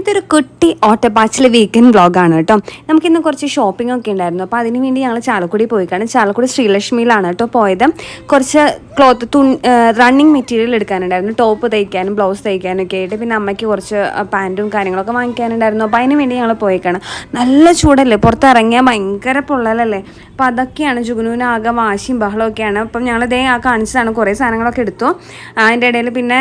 ഇതൊരു കുട്ടി ഓട്ടപ്പാച്ചിലെ വീക്കെൻഡ് വ്ളോഗാണ് കേട്ടോ. നമുക്കിന്ന് കുറച്ച് ഷോപ്പിംഗ് ഒക്കെ ഉണ്ടായിരുന്നു. അപ്പോൾ അതിന് വേണ്ടി ഞങ്ങൾ ചാലക്കുടി പോയി കാരണം ചാലക്കുടി ശ്രീലക്ഷ്മിയിലാണ് കേട്ടോ പോയത്. കുറച്ച് ക്ലോത്ത് തുൺ റണ്ണിങ് മെറ്റീരിയൽ എടുക്കാനുണ്ടായിരുന്നു. ടോപ്പ് തയ്ക്കാനും ബ്ലൗസ് തയ്ക്കാനും ഒക്കെ ആയിട്ട്. പിന്നെ അമ്മയ്ക്ക് കുറച്ച് പാന്റും കാര്യങ്ങളൊക്കെ വാങ്ങിക്കാനുണ്ടായിരുന്നു. അപ്പോൾ അതിന് വേണ്ടി ഞങ്ങൾ പോയേക്കാണ്. നല്ല ചൂടല്ലേ? പുറത്ത് ഇറങ്ങിയാൽ ഭയങ്കര പൊള്ളലല്ലേ? അപ്പോൾ അതൊക്കെയാണ് ജുഗുനുവിന് ആകെ വാശിയും ബഹളമൊക്കെയാണ് അപ്പം ഞങ്ങൾ ദേ ആ കാണിച്ചതാണ്. കുറേ സാധനങ്ങളൊക്കെ എടുത്തു. അതിന്റെ ഇടയിൽ പിന്നെ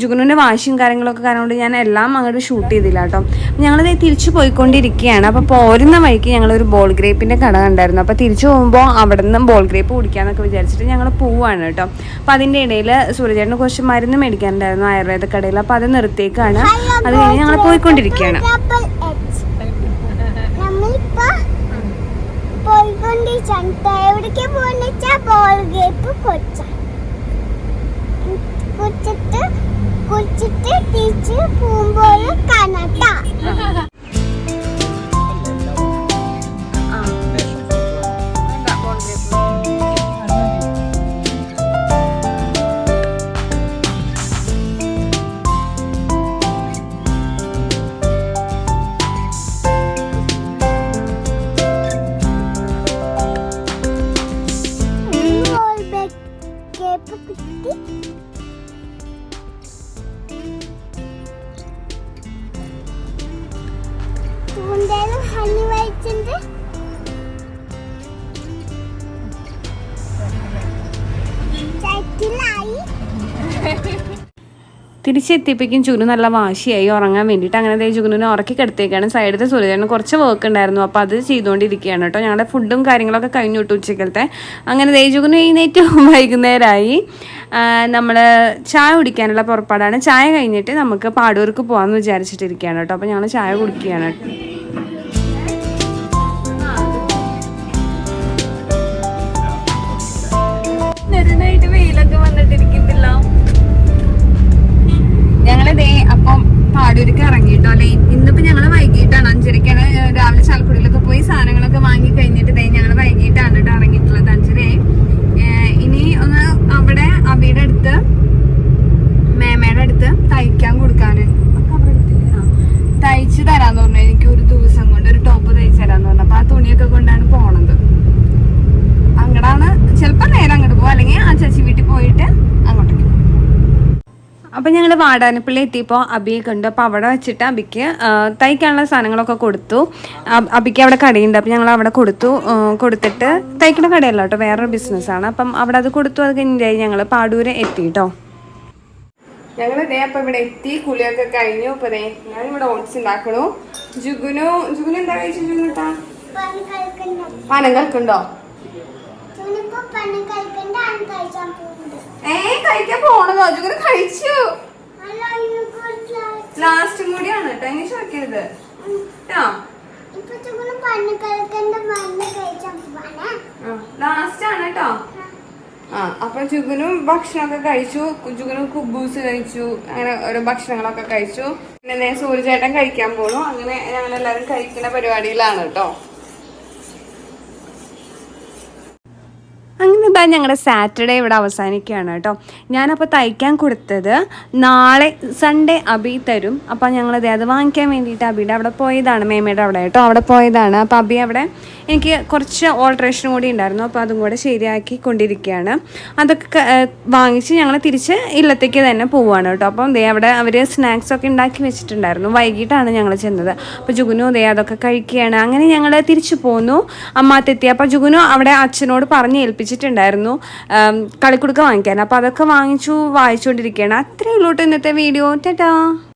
ജുഗുനുവിന്റെ വാശിയും കാര്യങ്ങളൊക്കെ കാരണം കൊണ്ട് ഞാൻ എല്ലാം അങ്ങോട്ട് ഷൂട്ട് ചെയ്തില്ല കേട്ടോ. ഞങ്ങളിത് തിരിച്ചു പോയിക്കൊണ്ടിരിക്കുകയാണ്. അപ്പോൾ പോരുന്ന വഴിക്ക് ഞങ്ങളൊരു ബോൾ ഗ്രേപ്പിന്റെ കട കണ്ടായിരുന്നു. അപ്പോൾ തിരിച്ചു പോകുമ്പോൾ അവിടെ നിന്ന് ബോൾ ഗ്രേപ്പ് കുടിക്കാമെന്നൊക്കെ വിചാരിച്ചിട്ട് ഞങ്ങൾ പോവുകയാണ് കേട്ടോ. അപ്പോൾ അതിന്റെ ഇടയിൽ സൂര്യചേട്ടന് കുറച്ച് മരുന്ന് മേടിക്കാനുണ്ടായിരുന്നു ആയുർവേദ കടയിൽ അപ്പോൾ അത് നിർത്തിയേക്കാണ്. അത് കഴിഞ്ഞ് ഞങ്ങൾ പോയിക്കൊണ്ടിരിക്കുകയാണ്. പോയിക്കൊണ്ടിരിച്ചാണ് എവിടേക്ക് പോകുന്ന വെച്ചാൽ ബോൾ ഗ്രേപ്പ് കൊച്ച. തിരിച്ച് പോകുമ്പോൾ വഹിച്ചിട്ട് സൈക്കിളായി തിരിച്ചെത്തിയപ്പോഴേക്കും ചുനു നല്ല വാശിയായി ഉറങ്ങാൻ വേണ്ടിയിട്ട് അങ്ങനെ ദേ ചുനുവിനെ ഉറക്കി കിടത്തേക്കാണ് സൈഡിലത്തെ സൂര്യചേട്ടന് കുറച്ച് വർക്ക് ഉണ്ടായിരുന്നു. അപ്പോൾ അത് ചെയ്തുകൊണ്ടിരിക്കുകയാണ് കേട്ടോ. ഞങ്ങളുടെ ഫുഡും കാര്യങ്ങളൊക്കെ കഴിഞ്ഞു വിട്ടു ഉച്ചക്കലത്തെ. അങ്ങനെ ദേ ചുനു എഴുന്നേറ്റ് വൈകുന്നേരമായി. നമ്മൾ ചായ കുടിക്കാനുള്ള പുറപ്പാടാണ്. ചായ കഴിഞ്ഞിട്ട് നമുക്ക് പാടൂർക്ക് പോകാമെന്ന് വിചാരിച്ചിട്ടിരിക്കുകയാണ് കേട്ടോ. അപ്പോൾ ഞങ്ങൾ ചായ കുടിക്കുകയാണ്. നെരുന്നായിട്ട് പാടൂർക്ക് ഇറങ്ങിയിട്ടോ? അല്ലെ ഇന്നിപ്പോ ഞങ്ങൾ വൈകിട്ടാണ്. അഞ്ചരക്കാണ് രാവിലെ ചാലക്കുടിയിലൊക്കെ പോയി സാധനങ്ങളൊക്കെ വാങ്ങി കഴിഞ്ഞിട്ട് ദേ ഞങ്ങൾ വൈകിട്ടാണ് കേട്ടോ ഇറങ്ങിയിട്ടുള്ളത് അഞ്ചരയായി ഇനി ഒന്ന് അവിടെ അബിയുടെ അടുത്ത് മേമയുടെ അടുത്ത് തയ്ക്കാൻ കൊടുക്കാന്. തയ്ച്ചു. തരാന്ന് പറഞ്ഞു. എനിക്ക് ഒരു ദിവസം കൊണ്ട് ഒരു ടോപ്പ് തയ്ച്ചു തരാന്ന് പറഞ്ഞു. അപ്പൊ ആ തുണിയൊക്കെ കൊണ്ടാണ് പോണത്. അങ്ങടാണ് ചിലപ്പോ നേരം അങ്ങോട്ട് പോകും അല്ലെങ്കിൽ ആ ചേച്ചി വീട്ടിൽ പോയിട്ട് അങ്ങോട്ടേക്ക് പോകും അപ്പം ഞങ്ങൾ വാടാനപ്പള്ളി എത്തിയപ്പോൾ അബിയെ കണ്ടു അപ്പോൾ അവിടെ വെച്ചിട്ട് അബിക്ക് തയ്ക്കാനുള്ള സാധനങ്ങളൊക്കെ കൊടുത്തു. അബ് അബിക്ക് അവിടെ കടയുണ്ട്. അപ്പോൾ ഞങ്ങൾ അവിടെ കൊടുത്തു. കൊടുത്തിട്ട് തയ്ക്കുന്ന കടയല്ല കേട്ടോ വേറൊരു ബിസിനസ്സാണ് അപ്പം അവിടെ അത് കൊടുത്തു അത് കഴിഞ്ഞായി ഞങ്ങൾ പാടൂരെ എത്തി കേട്ടോ. ഞങ്ങൾ ഇതേ അപ്പം ഇവിടെ എത്തി കുളിയൊക്കെ കഴിഞ്ഞു. അപ്പം ദേ ഞാൻ ഇവിടെ ഓട്സ് ഉണ്ടാക്കണു. ജുഗുനു ജുഗുനു എന്താ കഴിച്ചു ജുഗുനുട്ടാ? പനം കൽക്കുണ്ടോ ഏ കഴിക്കാൻ പോണതോ? ജുഗുനു കഴിച്ചു. ലാസ്റ്റും കൂടിയാണ് കേട്ടോ ഇനി ചോദിക്കരുത്. ലാസ്റ്റ് ആണ് കേട്ടോ ആ അപ്പൊ ജുഗുനും ഭക്ഷണമൊക്കെ കഴിച്ചു. ജുഗുനും കുബൂസ് കഴിച്ചു. അങ്ങനെ ഓരോ ഭക്ഷണങ്ങളൊക്കെ കഴിച്ചു. പിന്നെ സൂര്യചേട്ടൻ കഴിക്കാൻ പോണു. അങ്ങനെ ഞങ്ങൾ എല്ലാവരും കഴിക്കുന്ന പരിപാടിയിലാണ് കേട്ടോ ഇതാ ഞങ്ങളുടെ സാറ്റർഡേ ഇവിടെ അവസാനിക്കുകയാണ് കേട്ടോ. ഞാനപ്പോൾ തയ്ക്കാൻ കൊടുത്തത് നാളെ സൺഡേ അബി തരും. അപ്പോൾ ഞങ്ങളത് അത് വാങ്ങിക്കാൻ വേണ്ടിയിട്ട് അബിയുടെ അവിടെ പോയതാണ് മേമയുടെ അവിടെ കേട്ടോ അവിടെ പോയതാണ്. അപ്പോൾ അബി അവിടെ എനിക്ക് കുറച്ച് ഓൾട്രേഷൻ കൂടി ഉണ്ടായിരുന്നു. അപ്പോൾ അതും കൂടെ ശരിയാക്കി കൊണ്ടിരിക്കുകയാണ്. അതൊക്കെ വാങ്ങിച്ച് ഞങ്ങൾ തിരിച്ച് ഇല്ലത്തേക്ക് തന്നെ പോവുകയാണ് കേട്ടോ. അപ്പം ദേ അവിടെ അവർ സ്നാക്സ് ഒക്കെ ഉണ്ടാക്കി വെച്ചിട്ടുണ്ടായിരുന്നു. വൈകിട്ടാണ് ഞങ്ങൾ ചെന്നത്. അപ്പോൾ ജുഗുനു ദേ അതൊക്കെ കഴിക്കുകയാണ്. അങ്ങനെ ഞങ്ങൾ തിരിച്ചു പോന്നു. അമ്മാത്തെത്തി. അപ്പോൾ ജുഗുനു അവിടെ അച്ഛനോട് പറഞ്ഞ് ഏൽപ്പിച്ചിട്ടുണ്ടായിരുന്നു. ആം, കളിക്കുടുക്ക വാങ്ങിക്കാൻ. അപ്പോൾ അതൊക്കെ വാങ്ങിച്ചു വായിച്ചുകൊണ്ടിരിക്കുകയാണ്. അത്രയേ ഉള്ളൂ കേട്ടോ ഇന്നത്തെ വീഡിയോ ടാറ്റാ.